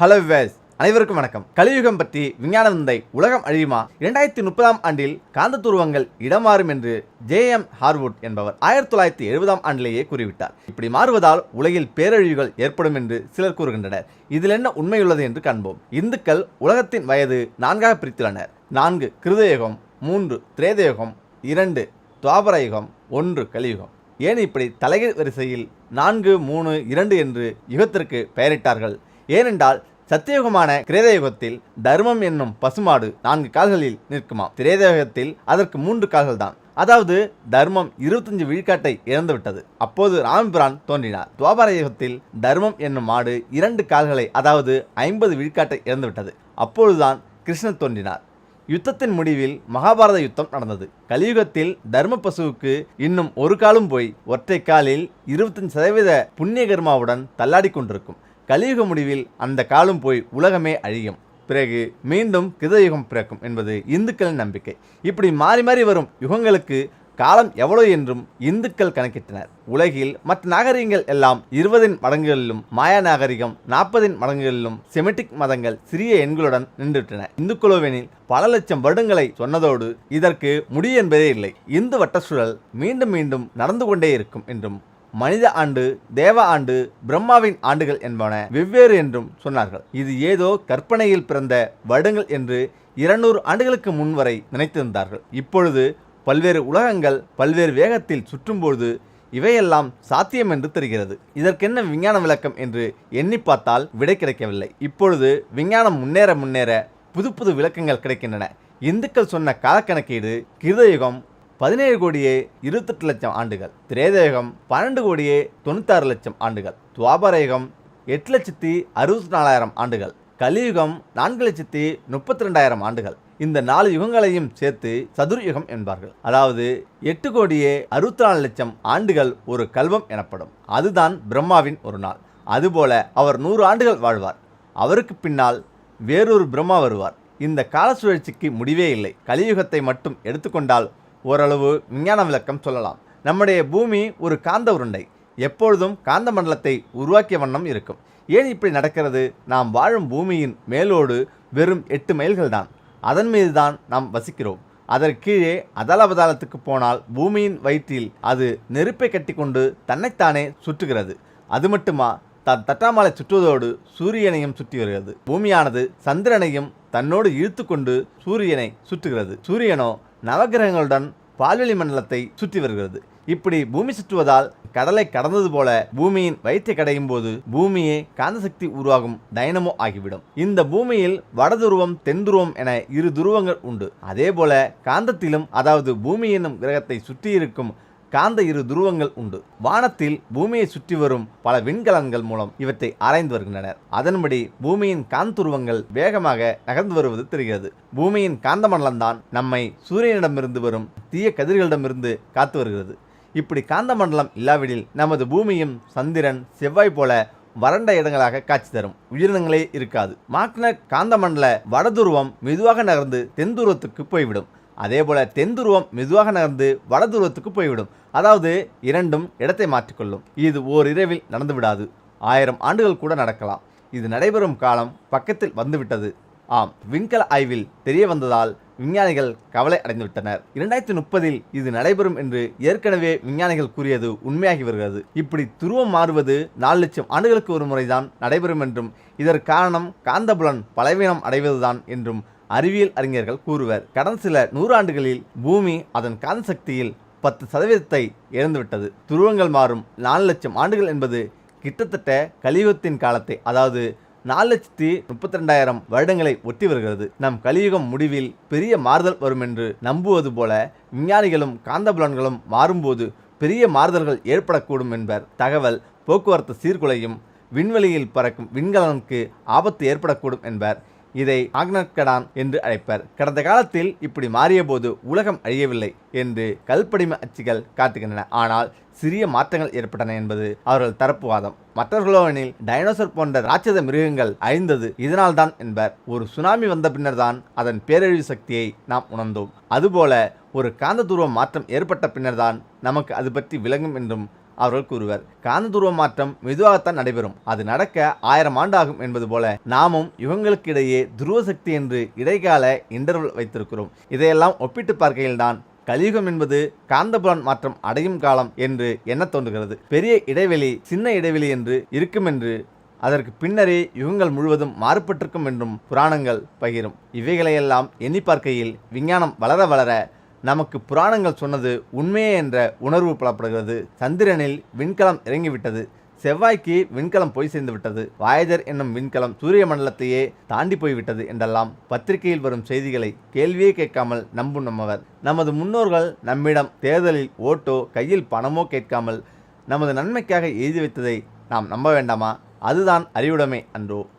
Hello wives அனைவருக்கும் வணக்கம். கலியுகம் பற்றி விஞ்ஞான விந்தை உலகம் அழியுமா? இரண்டாயிரத்தி முப்பதாம் ஆண்டில் காந்த துருவங்கள் இடமாறும் என்று ஜே எம் ஹார்வுட் என்பவர் ஆயிரத்தி தொள்ளாயிரத்தி எழுபதாம் ஆண்டிலேயே கூறிவிட்டார். இப்படி மாறுவதால் உலகில் பேரழிவுகள் ஏற்படும் என்று சிலர் கூறுகின்றனர். இதில் என்ன உண்மையுள்ளது என்று காண்போம். இந்துக்கள் உலகத்தின் வயது நான்காக பிரித்துள்ளனர். நான்கு கிருதயுகம் மூன்று திரேதயுகம் இரண்டு துவாபர யுகம் ஒன்று கலியுகம். ஏன் இப்படி தலைகீழ் வரிசையில் நான்கு மூணு இரண்டு என்று யுகத்திற்கு பெயரிட்டார்கள்? ஏனென்றால் சத்தியுகமான கிரேதயுகத்தில் தர்மம் என்னும் பசுமாடு நான்கு கால்களில் நிற்குமாம். திரேதயுகத்தில் அதற்கு மூன்று கால்கள் தான் அதாவது தர்மம் இருபத்தஞ்சு விழுக்காட்டை இழந்துவிட்டது. அப்போது ராமபிரான் தோன்றினார். துவாபர யுகத்தில் தர்மம் என்னும் மாடு இரண்டு கால்களை அதாவது ஐம்பது விழுக்காட்டை இழந்துவிட்டது. அப்பொழுதுதான் கிருஷ்ணன் தோன்றினார். யுத்தத்தின் முடிவில் மகாபாரத யுத்தம் நடந்தது. கலியுகத்தில் தர்ம பசுவுக்கு இன்னும் ஒரு காலும் போய் ஒற்றை காலில் இருபத்தஞ்சு சதவீத புண்ணிய கர்மாவுடன் தள்ளாடி கொண்டிருக்கும். கலியுக முடிவில் அந்த காலம் போய் உலகமே அழியும். பிறகு மீண்டும் கிருதயுகம் பிறக்கும் என்பது இந்துக்களின் நம்பிக்கை. இப்படி மாறி மாறி வரும் யுகங்களுக்கு காலம் எவ்வளவு என்றும் இந்துக்கள் கணக்கிட்டனர். உலகில் மற்ற நாகரிகங்கள் எல்லாம் இருபதின் மடங்குகளிலும் மாயா நாகரிகம் நாற்பதின் மடங்குகளிலும் செமிட்டிக் மதங்கள் சிறிய எண்களுடன் நின்றுவிட்டன. இந்துக்குழுவெனில் பல லட்சம் வருடங்களை சொன்னதோடு இதற்கு முடிவு என்பதே இல்லை. இந்து வட்டச்சுழல் மீண்டும் மீண்டும் நடந்து கொண்டே இருக்கும் என்றும் மனித ஆண்டு தேவ ஆண்டு பிரம்மாவின் ஆண்டுகள் என்பன வெவ்வேறு என்றும் சொன்னார்கள். இது ஏதோ கற்பனையில் பிறந்த வருடங்கள் என்று இருநூறு ஆண்டுகளுக்கு முன் வரை நினைத்திருந்தார்கள். இப்பொழுது பல்வேறு உலகங்கள் பல்வேறு வேகத்தில் சுற்றும்போது இவையெல்லாம் சாத்தியம் என்று தெரிகிறது. இதற்கென்ன விஞ்ஞான விளக்கம் என்று எண்ணி பார்த்தால் விடை கிடைக்கவில்லை. இப்பொழுது விஞ்ஞானம் முன்னேற முன்னேற புது புது விளக்கங்கள் கிடைக்கின்றன. இந்துக்கள் சொன்ன காலக்கணக்கீடு கிருதயுகம் பதினேழு கோடியே இருபத்தெட்டு லட்சம் ஆண்டுகள். திரேதயுகம் பன்னெண்டு கோடியே தொண்ணூத்தாறு லட்சம் ஆண்டுகள். துவாபரயுகம் எட்டு லட்சத்தி அறுபத்தி நாலாயிரம் ஆண்டுகள். கலியுகம் நான்கு லட்சத்தி முப்பத்தி ரெண்டாயிரம் ஆண்டுகள். இந்த நாலு யுகங்களையும் சேர்த்து சதுர்யுகம் என்பார்கள். அதாவது எட்டு கோடியே அறுபத்தி நாலு லட்சம் ஆண்டுகள் ஒரு கல்வம் எனப்படும். அதுதான் பிரம்மாவின் ஒரு நாள். அதுபோல அவர் நூறு ஆண்டுகள் வாழ்வார். அவருக்கு பின்னால் வேறொரு பிரம்மா வருவார். இந்த கால சுழற்சிக்கு முடிவே இல்லை. கலியுகத்தை மட்டும் எடுத்துக்கொண்டால் ஓரளவு விஞ்ஞான விளக்கம் சொல்லலாம். நம்முடைய பூமி ஒரு காந்த உருண்டை. எப்பொழுதும் காந்த மண்டலத்தை உருவாக்கிய வண்ணம் இருக்கும். ஏன் இப்படி நடக்கிறது? நாம் வாழும் பூமியின் மேலோடு வெறும் எட்டு மைல்கள் தான். அதன் மீது தான் நாம் வசிக்கிறோம். அதற்கு கீழே அதலபதாலத்துக்கு போனால் பூமியின் வயிற்றில் அது நெருப்பை கட்டிக்கொண்டு தன்னைத்தானே சுற்றுகிறது. அது மட்டுமா? தன் தட்டாமலை சுற்றுவதோடு சூரியனையும் சுற்றி வருகிறது. பூமியானது சந்திரனையும் தன்னோடு இழுத்து கொண்டு சூரியனை சுற்றுகிறது. சூரியனோ நவகிரகங்களுடன் பால்வெளி மண்டலத்தை சுற்றி வருகிறது. இப்படி பூமி சுற்றுவதால் கடலை கடந்தது போல பூமியின் வயிற்றை கடையும் போது பூமியே காந்த சக்தி உருவாகும் டைனமோ ஆகிவிடும். இந்த பூமியில் வடதுருவம் தென் துருவம் என இரு துருவங்கள் உண்டு. அதே போல காந்தத்திலும் அதாவது பூமி என்னும் கிரகத்தை சுற்றி இருக்கும் காந்த இரு துருவங்கள் உண்டு. வானத்தில் பூமியை சுற்றி வரும் பல விண்கலன்கள் மூலம் இவற்றை ஆராய்ந்து வருகின்றனர். அதன்படி பூமியின் காந்துருவங்கள் வேகமாக நகர்ந்து வருவது தெரிகிறது. பூமியின் காந்த மண்டலம்தான் நம்மை சூரியனிடமிருந்து வரும் தீய கதிர்களிடமிருந்து காத்து வருகிறது. இப்படி காந்த மண்டலம் இல்லாவிடில் நமது பூமியும் சந்திரன் செவ்வாய் போல வறண்ட இடங்களாக காட்சி தரும். உயிரினங்களே இருக்காது. மாக்னட் காந்த மண்டல வடதுருவம் மெதுவாக நகர்ந்து தென்துருவத்துக்கு போய்விடும். அதே போல் தென் துருவம் மெதுவாக நகர்ந்து வட துருவத்துக்கு போய்விடும். அதாவது இரண்டும் இடத்தை மாற்றிக்கொள்ளும். இது ஓரிரவில் நடந்துவிடாது. ஆயிரம் ஆண்டுகள் கூட நடக்கலாம். இது நடைபெறும் காலம் பக்கத்தில் வந்துவிட்டது. ஆம் விண்கல ஆய்வில் தெரிய வந்ததால் விஞ்ஞானிகள் கவலை அடைந்துவிட்டனர். இரண்டாயிரத்தி முப்பதில் இது நடைபெறும் என்று ஏற்கனவே விஞ்ஞானிகள் கூறியது உண்மையாகி வருகிறது. இப்படி துருவம் மாறுவது நாலு லட்சம் ஆண்டுகளுக்கு ஒரு முறைதான் நடைபெறும் என்றும் இதற்கு காரணம் காந்தபுலன் பலவீனம் அடைவதுதான் என்றும் அறிவியல் அறிஞர்கள் கூறுவர். கடந்த சில நூறாண்டுகளில் பூமி அதன் காந்த சக்தியில் பத்து சதவீதத்தை இழந்துவிட்டது. துருவங்கள் மாறும் நாலு லட்சம் ஆண்டுகள் என்பது கிட்டத்தட்ட கலியுகத்தின் காலத்தை அதாவது நாலு லட்சத்தி முப்பத்தி ரெண்டாயிரம் வருடங்களை ஒட்டி வருகிறது. நம் கலியுகம் முடிவில் பெரிய மாறுதல் வரும் என்று நம்புவது போல விஞ்ஞானிகளும் காந்தபுலன்களும் மாறும்போது பெரிய மாறுதல்கள் ஏற்படக்கூடும் என்பர். தகவல் போக்குவரத்து சீர்குலையும் விண்வெளியில் பறக்கும் விண்கலனுக்கு ஆபத்து ஏற்படக்கூடும் என்பர். இதை ஆக்னக்கடான் என்று அழைப்பர். கடந்த காலத்தில் இப்படி மாறியபோது உலகம் அழியவில்லை என்று கல்படிம அச்சுகள் காட்டுகின்றன. ஆனால் சிறிய மாற்றங்கள் ஏற்பட்டன என்பது அவர்கள் தரப்பு வாதம் டைனோசர் போன்ற ராட்சத மிருகங்கள் அழிந்தது இதனால்தான் என்பர். ஒரு சுனாமி வந்த பின்னர்தான் அதன் பேரழிவு சக்தியை நாம் உணர்ந்தோம். அதுபோல ஒரு காந்த துருவ மாற்றம் ஏற்பட்ட பின்னர்தான் நமக்கு அது பற்றி விளங்கும் என்றும் அவர்கள் கூறுவர். காந்த துருவ மாற்றம் மெதுவாகத்தான் நடைபெறும். அது நடக்க ஆயிரம் ஆண்டு ஆகும் என்பது போல நாமும் யுகங்களுக்கு இடையே துருவ சக்தி என்று இடைக்கால இன்டர்வல் வைத்திருக்கிறோம். இதையெல்லாம் ஒப்பிட்டு பார்க்கையில்தான் கலியுகம் என்பது காந்தபுலன் மாற்றம் அடையும் காலம் என்று எண்ணத் தோன்றுகிறது. பெரிய இடைவெளி சின்ன இடைவெளி என்று இருக்கும் என்று அதற்கு பின்னரே யுகங்கள் முழுவதும் மாறுபட்டிருக்கும் என்றும் புராணங்கள் பகிரும். இவைகளையெல்லாம் எண்ணி பார்க்கையில் விஞ்ஞானம் வளர வளர நமக்கு புராணங்கள் சொன்னது உண்மையே என்ற உணர்வு புலப்படுகிறது. சந்திரனில் விண்கலம் இறங்கிவிட்டது. செவ்வாய்க்கு விண்கலம் போய் சேர்ந்து விட்டது. வாயஜர் என்னும் விண்கலம் சூரிய மண்டலத்தையே தாண்டி போய்விட்டது என்றெல்லாம் பத்திரிகையில் வரும் செய்திகளை கேள்வியே கேட்காமல் நம்பும் நம்மவர் நமது முன்னோர்கள் நம்மிடம் தேர்தலில் ஓட்டோ கையில் பணமோ கேட்காமல் நமது நன்மைக்காக எழுதி வைத்ததை நாம் நம்ப வேண்டாமா? அதுதான் அறிவுடைமை அன்றோ.